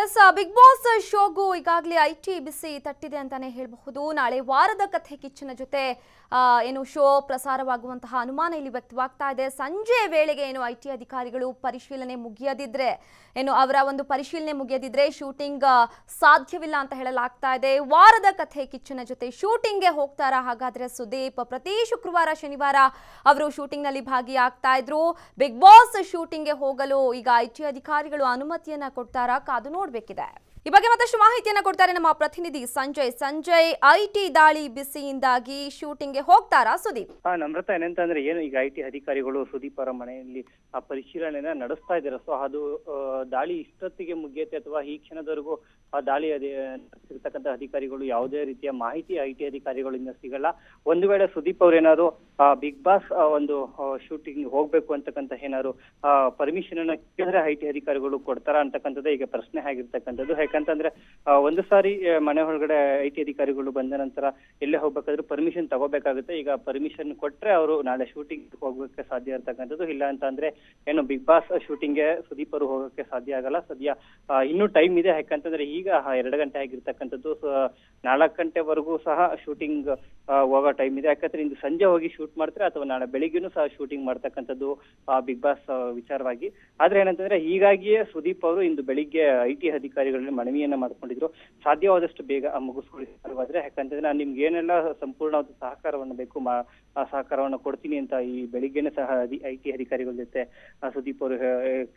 S big boss ಶೋಗೂ ಈಗಾಗಲೇ I T ಬಿಸಿ ತಟ್ಟಿದೆ ಅಂತಾನೆ ಹೇಳಬಹುದು. ನಾಳೆ ವಾರದ ಕಥೆ ಕಿಚ್ಚಿನ ಜೊತೆ ಏನು ಶೋ ಪ್ರಸಾರವಾಗುವಂತಹ ಅನುಮಾನ ಇಲ್ಲಿ ವ್ಯಕ್ತವಾಗ್ತಾ ಇದೆ. ಸಂಜೆ ವೇಳೆಗೆ ಏನು ಐ ಟಿ ಅಧಿಕಾರಿಗಳು ಪರಿಶೀಲನೆ ಮುಗಿಯದಿದ್ರೆ, ಏನು ಅವರ ಒಂದು ಪರಿಶೀಲನೆ ಮುಗಿಯದಿದ್ರೆ ಶೂಟಿಂಗ್ ಸಾಧ್ಯವಿಲ್ಲ ಅಂತ ಹೇಳಲಾಗ್ತಾ ಇದೆ. ವಾರದ ಕಥೆ ಕಿಚ್ಚಿನ ಜೊತೆ ಶೂಟಿಂಗ್ಗೆ ಹೋಗ್ತಾರಾ? ಹಾಗಾದ್ರೆ ಸುದೀಪ್, ಪ್ರತಿ ಶುಕ್ರವಾರ, ಶನಿವಾರ ಅವರು ಶೂಟಿಂಗ್ನಲ್ಲಿ ಭಾಗಿಯಾಗ್ತಾ ಇದ್ರು. ಬಿಗ್ ಬಾಸ್ ಶೂಟಿಂಗ್ಗೆ ಹೋಗಲು ಈಗ ಐ ಟಿ ಅಧಿಕಾರಿಗಳು ಅನುಮತಿಯನ್ನ ಕೊಡ್ತಾರಾ? ಕಾದು ನೋಡ್ಬೇಕಿದೆ ಈ ಬಗ್ಗೆ ಮತ್ತಷ್ಟು ಮಾಹಿತಿಯನ್ನು ಕೊಡ್ತಾರೆ ನಮ್ಮ ಪ್ರತಿನಿಧಿ ಸಂಜಯ್. ಸಂಜಯ್ ಐಟಿ ದಾಳಿ ಬಿಸಿಯಿಂದಾಗಿ ಶೂಟಿಂಗ್ಗೆ ಹೋಗ್ತಾರಾ ಸುದೀಪ್? ನಮ್ರತ ಏನಂತಂದ್ರೆ ಏನು ಈಗ ಐಟಿ ಅಧಿಕಾರಿಗಳು ಸುದೀಪ್ ಅವರ ಮನೆಯಲ್ಲಿ ಆ ಪರಿಶೀಲನೆನ ನಡೆಸ್ತಾ ಇದ್ದಾರೆ. ಸೊ ಅದು ಆ, ದಾಳಿ ಇಷ್ಟೊತ್ತಿಗೆ ಮುಗಿಯತ್ತೆ ಅಥವಾ ಈ ಕ್ಷಣದವರೆಗೂ ಆ ದಾಳಿ ನಡೆಸಿರ್ತಕ್ಕಂಥ ಅಧಿಕಾರಿಗಳು ಯಾವುದೇ ರೀತಿಯ ಮಾಹಿತಿ ಐಟಿ ಅಧಿಕಾರಿಗಳಿಂದ ಸಿಗಲ್ಲ. ಒಂದು ವೇಳೆ ಸುದೀಪ್ ಅವ್ರೇನಾದ್ರು ಬಿಗ್ ಬಾಸ್ ಒಂದು ಶೂಟಿಂಗ್ ಹೋಗ್ಬೇಕು ಅಂತಕ್ಕಂಥ ಏನಾದ್ರು ಪರ್ಮಿಷನ್ ಅನ್ನ ಕೇಳಿದ್ರೆ ಐಟಿ ಅಧಿಕಾರಿಗಳು ಕೊಡ್ತಾರ ಅಂತಕ್ಕಂಥದ್ದೇ ಈಗ ಪ್ರಶ್ನೆ ಆಗಿರ್ತಕ್ಕಂಥದ್ದು. ಯಾಕಂತಂದ್ರೆ ಒಂದು ಸಾರಿ ಮನೆ ಒಳಗಡೆ ಐ ಟಿ ಅಧಿಕಾರಿಗಳು ಬಂದ ನಂತರ ಎಲ್ಲೇ ಹೋಗ್ಬೇಕಾದ್ರೂ ಪರ್ಮಿಷನ್ ತಗೋಬೇಕಾಗುತ್ತೆ. ಈಗ ಪರ್ಮಿಷನ್ ಕೊಟ್ರೆ ಅವರು ನಾಳೆ ಶೂಟಿಂಗ್ ಹೋಗೋಕೆ ಸಾಧ್ಯ ಇರ್ತಕ್ಕಂಥದ್ದು. ಇಲ್ಲ ಅಂತ ಅಂದ್ರೆ ಏನು ಬಿಗ್ ಬಾಸ್ ಶೂಟಿಂಗ್ಗೆ ಸುದೀಪ್ ಅವರು ಹೋಗೋಕೆ ಸಾಧ್ಯ ಆಗಲ್ಲ. ಸದ್ಯ ಇನ್ನು ಟೈಮ್ ಇದೆ. ಯಾಕಂತಂದ್ರೆ ಈಗ ಎರಡು ಗಂಟೆ ಆಗಿರ್ತಕ್ಕಂಥದ್ದು. ನಾಲ್ಕು ಗಂಟೆವರೆಗೂ ಸಹ ಶೂಟಿಂಗ್ ಹೋಗೋ ಟೈಮ್ ಇದೆ. ಯಾಕಂದ್ರೆ ಇಂದು ಸಂಜೆ ಹೋಗಿ ಶೂಟ್ ಮಾಡ್ತಾರೆ ಅಥವಾ ನಾಳೆ ಬೆಳಿಗ್ಗೆನೂ ಸಹ ಶೂಟಿಂಗ್ ಮಾಡ್ತಕ್ಕಂಥದ್ದು ಬಿಗ್ ಬಾಸ್ ವಿಚಾರವಾಗಿ. ಆದ್ರೆ ಏನಂತಂದ್ರೆ, ಹೀಗಾಗಿಯೇ ಸುದೀಪ್ ಅವರು ಇಂದು ಬೆಳಿಗ್ಗೆ ಐ ಟಿ ಅಧಿಕಾರಿಗಳಲ್ಲಿ ಮನವಿಯನ್ನ ಮಾಡ್ಕೊಂಡಿದ್ರು. ಸಾಧ್ಯವಾದಷ್ಟು ಬೇಗ ಮುಗಿಸ್ಕೊಳ್ಳಿದ್ರೆ ಯಾಕಂತಂದ್ರೆ ನಾನು ನಿಮ್ಗೆ ಏನೆಲ್ಲ ಸಂಪೂರ್ಣವಾದ ಸಹಕಾರವನ್ನು ಬೇಕು ಆ ಸಹಕಾರವನ್ನು ಕೊಡ್ತೀನಿ ಅಂತ ಈ ಬೆಳಿಗ್ಗೆನೆ ಸಹ ಐ ಟಿ ಅಧಿಕಾರಿಗಳ ಜೊತೆ ಸುದೀಪ್ ಅವರು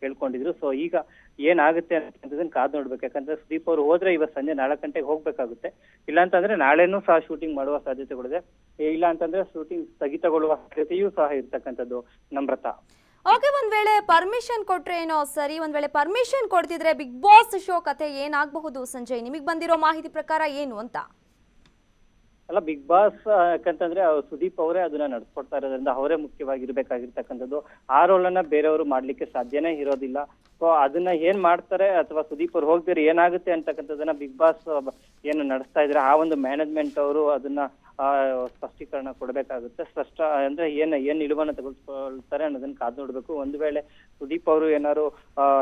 ಕೇಳ್ಕೊಂಡಿದ್ರು. ಸೊ ಈಗ ಏನಾಗುತ್ತೆ ಅಂತದನ್ನ ಕಾದ್ ನೋಡ್ಬೇಕು. ಯಾಕಂದ್ರೆ ಸುದೀಪ್ ಅವರು ಹೋದ್ರೆ ಇವತ್ತು ಸಂಜೆ ನಾಲ್ಕು ಗಂಟೆಗೆ ಹೋಗ್ಬೇಕಾಗುತ್ತೆ. ಇಲ್ಲ ಅಂತಂದ್ರೆ ನಾಳೆನೂ ಸಹ ಶೂಟಿಂಗ್ ಮಾಡುವ ಸಾಧ್ಯತೆಗಳಿದೆ ಇಲ್ಲ ಅಂತಂದ್ರೆ ಶೂಟಿಂಗ್ ಸ್ಥಗಿತಗೊಳ್ಳುವ ಸಾಧ್ಯತೆಯೂ ಸಹ ಇರ್ತಕ್ಕಂಥದ್ದು ನಮ್ರತ. ಓಕೆ, ಒಂದ್ ವೇಳೆ ಪರ್ಮಿಷನ್ ಕೊಟ್ರೆ ಏನೋ ಸರಿ, ಒಂದ್ ವೇಳೆ ಪರ್ಮಿಷನ್ ಕೊಡ್ತಿದ್ರೆ ಬಿಗ್ ಬಾಸ್ ಶೋ ಕತೆ ಏನಾಗಬಹುದು ಸಂಜಯ್? ನಿಮಗೆ ಬಂದಿರೋ ಮಾಹಿತಿ ಪ್ರಕಾರ ಏನು ಅಂತ? ಅಲ್ಲ ಬಿಗ್ ಬಾಸ್ ಯಾಕಂತಂದ್ರೆ ಸುದೀಪ್ ಅವರೇ ಅದನ್ನ ನಡ್ಸ್ಕೊಡ್ತಾ ಇರೋದ್ರಿಂದ ಅವರೇ ಮುಖ್ಯವಾಗಿರ್ಬೇಕಾಗಿರ್ತಕ್ಕಂಥದ್ದು. ಆ ರೋಲ್ ಅನ್ನ ಬೇರೆಯವರು ಮಾಡ್ಲಿಕ್ಕೆ ಸಾಧ್ಯನೇ ಇರೋದಿಲ್ಲ. ಸೊ ಅದನ್ನ ಏನ್ ಮಾಡ್ತಾರೆ ಅಥವಾ ಸುದೀಪ್ ಅವ್ರು ಹೋಗ್ದಿರ ಏನಾಗುತ್ತೆ ಅಂತಕ್ಕಂಥದ್ದನ್ನ ಬಿಗ್ ಬಾಸ್ ಏನು ನಡೆಸ್ತಾ ಇದ್ರೆ ಆ ಒಂದು ಮ್ಯಾನೇಜ್ಮೆಂಟ್ ಅವರು ಅದನ್ನ ಸ್ಪಷ್ಟೀಕರಣ ಕೊಡಬೇಕಾಗುತ್ತೆ. ಸ್ಪಷ್ಟ, ಅಂದ್ರೆ ಏನ್ ಏನ್ ನಿಲುವನ್ನ ತೆಗೆದುಕೊಳ್ತಾರೆ ಅನ್ನೋದನ್ನ ಕಾದು ನೋಡ್ಬೇಕು. ಒಂದು ವೇಳೆ ಸುದೀಪ್ ಅವರು ಏನಾದ್ರು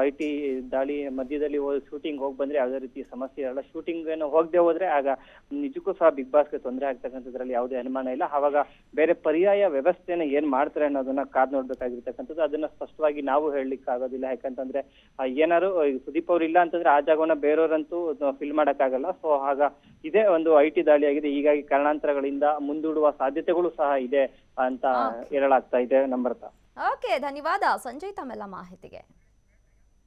ಐ ಟಿ ದಾಳಿ ಮಧ್ಯದಲ್ಲಿ ಶೂಟಿಂಗ್ ಹೋಗಿ ಬಂದ್ರೆ ಯಾವುದೇ ರೀತಿ ಸಮಸ್ಯೆ ಇರಲ್ಲ. ಶೂಟಿಂಗ್ ಏನೋ ಹೋಗದೆ ಹೋದ್ರೆ ಆಗ ನಿಜಕ್ಕೂ ಸಹ ಬಿಗ್ ಬಾಸ್ಗೆ ತೊಂದರೆ ಆಗ್ತಕ್ಕಂಥದ್ರಲ್ಲಿ ಯಾವುದೇ ಅನುಮಾನ ಇಲ್ಲ. ಅವಾಗ ಬೇರೆ ಪರ್ಯಾಯ ವ್ಯವಸ್ಥೆನ ಏನ್ ಮಾಡ್ತಾರೆ ಅನ್ನೋದನ್ನ ಕಾದ್ ನೋಡ್ಬೇಕಾಗಿರ್ತಕ್ಕಂಥದ್ದು. ಅದನ್ನ ಸ್ಪಷ್ಟವಾಗಿ ನಾವು ಹೇಳಲಿಕ್ಕೆ ಆಗೋದಿಲ್ಲ ಯಾಕಂತಂದ್ರೆ ಏನಾದ್ರು ಸುದೀಪ್ ಅವ್ರು ಇಲ್ಲ ಅಂತಂದ್ರೆ ಆ ಜಾಗವನ್ನ ಬೇರೆಯವರಂತೂ ಫಿಲ್ ಮಾಡಕ್ಕಾಗಲ್ಲ. ಸೊ ಆಗ ಇದೇ ಒಂದು ಐ ಟಿ ದಾಳಿ ಆಗಿದೆ ಹೀಗಾಗಿ ಕಾರಣಾಂತರಗಳಿಂದ ಮುಂದೂಡುವ ಸಾಧ್ಯತೆಗಳು ಸಹ ಇದೆ ಅಂತ ಹೇಳಲಾಗ್ತಾ ಇದೆ ನಮ್ರತ ಓಕೆ ಧನ್ಯವಾದ. ಸಂಜಯ್ ತಮ್ಮೆಲ್ಲ ಮಾಹಿತಿಗೆ.